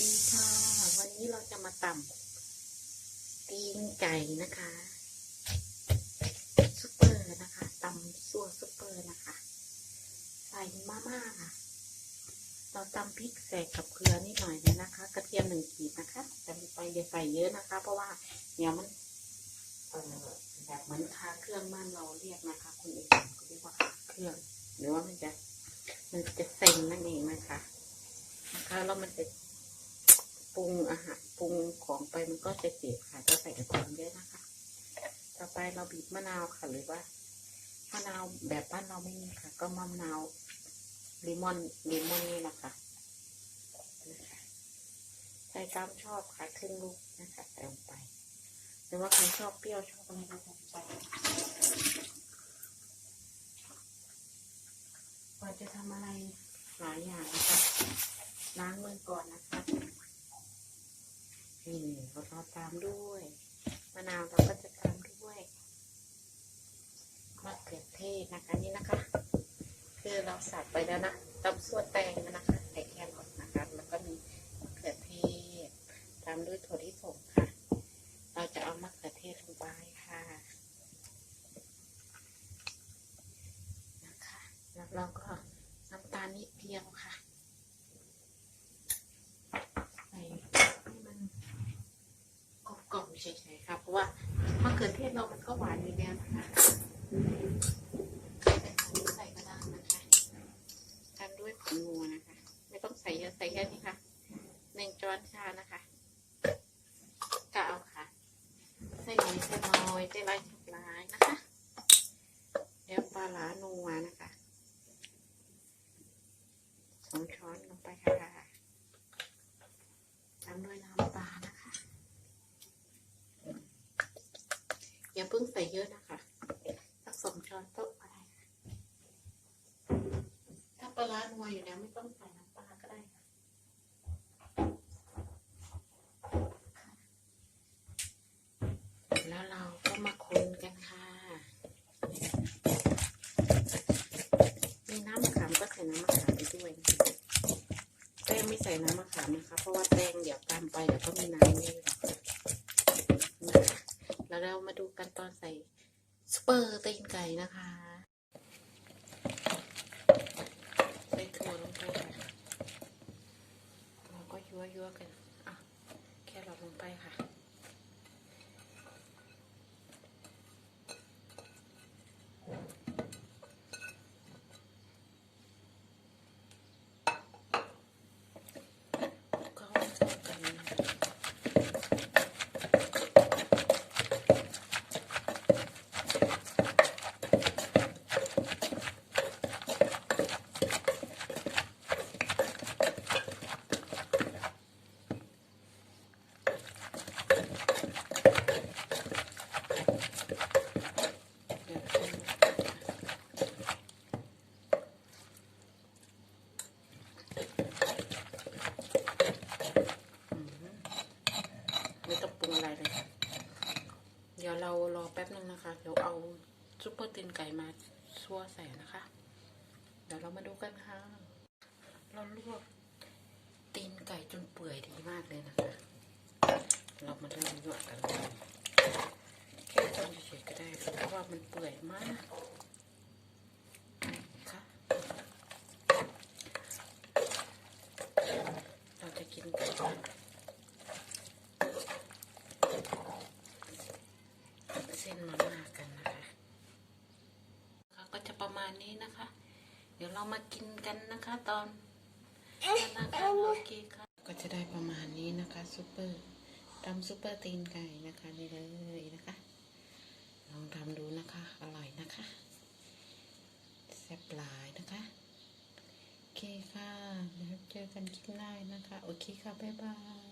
ดีค่ะ วันนี้เราจะมาตำตีนไก่นะคะซุปเปอร์นะคะตำซัวซุปเปอร์นะคะ ใส่มาม่าค่ะ เราตำพริกใส่กับเกลือนิดหน่อยเลยนะคะ กระเทียมหนึ่งขีดนะคะแต่ไปอย่าใส่เยอะนะคะ เพราะว่าเดี๋ยมันแบบเหมือนคาเครื่องบ้านเราเรียกนะคะคุณเอกก็เรียกว่าคาเครื่อง หรือว่ามันจะมันจะเซ็งนั่นเองนะคะนะคะแล้วมันจะ รุงอาหารปรุงของไปมันก็จะเจ็บค่ะจะใส่กระเทียมเยอะนะคะ ต่อไปเราบีบมะนาวค่ะหรือว่ามะนาวแบบบ้านเราไม่มีค่ะ ก็มะนาวลิมอนลิมอนนี่นะคะนะคะใส่ตามชอบค่ะครึ่งลูกนะคะใส่ลงไปหรือว่าใครชอบเปรี้ยวชอบอะไรก็ใส่ก่อนจะทำอะไรหลายอย่างนะคะล้างมือก่อนนะคะ นี่เราเราตามด้วยมะนาวเราก็จะตามด้วยมะเขือเทศนะคะนี่นะคะ คือเราสับไปแล้วนะตำส่วนแตงนะคะใส่แครอทนะคะ แล้วก็มีมะเขือเทศ ตามด้วยถั่วลิสงค่ะ เราจะเอามะเขือเทศลงไปค่ะนะคะแล้วเราก็น้ำตาลนิดเดียวค่ะ ใส่ให้มันกรอบๆ เฉยๆค่ะเพราะว่ามะเขือเทศเรามันก็หวานอยู่แล้วนะคะใส่แบบนี้ใส่ก็ได้นะคะตามด้วยผงงัวนะคะ ไม่ต้องใส่เยอะใส่แค่นี้ค่ะหนึ่งช้อนชานะคะกะเอาค่ะใส่หน่อยใส่น้อยใส่ไรใส่ร้ายนะคะเดี๋ยวปลาหลานัวนะคะสองช้อนลงไปค่ะ ตามด้วยน้ำปลานะคะ อย่า เพิ่งใส่เยอะนะคะ สักสองช้อนโต๊ะได้ค่ะถ้าปลาร้านัวอยู่แล้วไม่ต้องใส่น้ำปลาก็ได้แล้วเราก็มาคนกันค่ะ มีน้ำมะขามก็ใส่น้ำมะขามไปด้วยแป้งไม่ใส่น้ำมะขามนะคะ เพราะว่าแป้งเดี๋ยวตามไปเดี๋ยวก็มีน้ำนี่หรอะ แล้วเรามาดูกันตอนใส่ซุปเปอร์ตีนไก่นะคะใส่ถั่วลงไปค่ะเราก็ยั่วยั่วๆกันอะแค่เราลงไปค่ะ ก็เข้ากันนะคะเดี๋ยวขึ้นอืม ม่ต้อะไรเลย เดี๋ยวเรารอแป๊บนึงนะคะ เดี๋ยวเอาซุปเปอร์ตีนไก่มาซั่วใส่นะคะ เดี๋ยวเรามาดูกันค่ะ เราลวกตีนไก่จนเปื่อยดีมากเลยนะคะ เรามาเริ่มลวกกันเลยแค่ต้นเฉยๆก็ได้เพราะว่ามันเปื่อยมากค่ะ เราจะกินกันเส้นมาม่ากันนะคะค่ะก็จะประมาณ นี้นะคะ เดี๋ยวเรามากินกันนะคะตอนนะคะโอเคค่ะก็จะได้ประมาณนี้นะคะซุปเปอร์ตำซุปเปอร์ตีนไก่นะคะนี่เลยนะคะ ลองทำดูนะคะ อร่อยนะคะแซ่บหลายนะคะโอเคค่ะเดี๋ยวเจอกันคลิปหน้านะคะ โอเคค่ะ บ๊ายบาย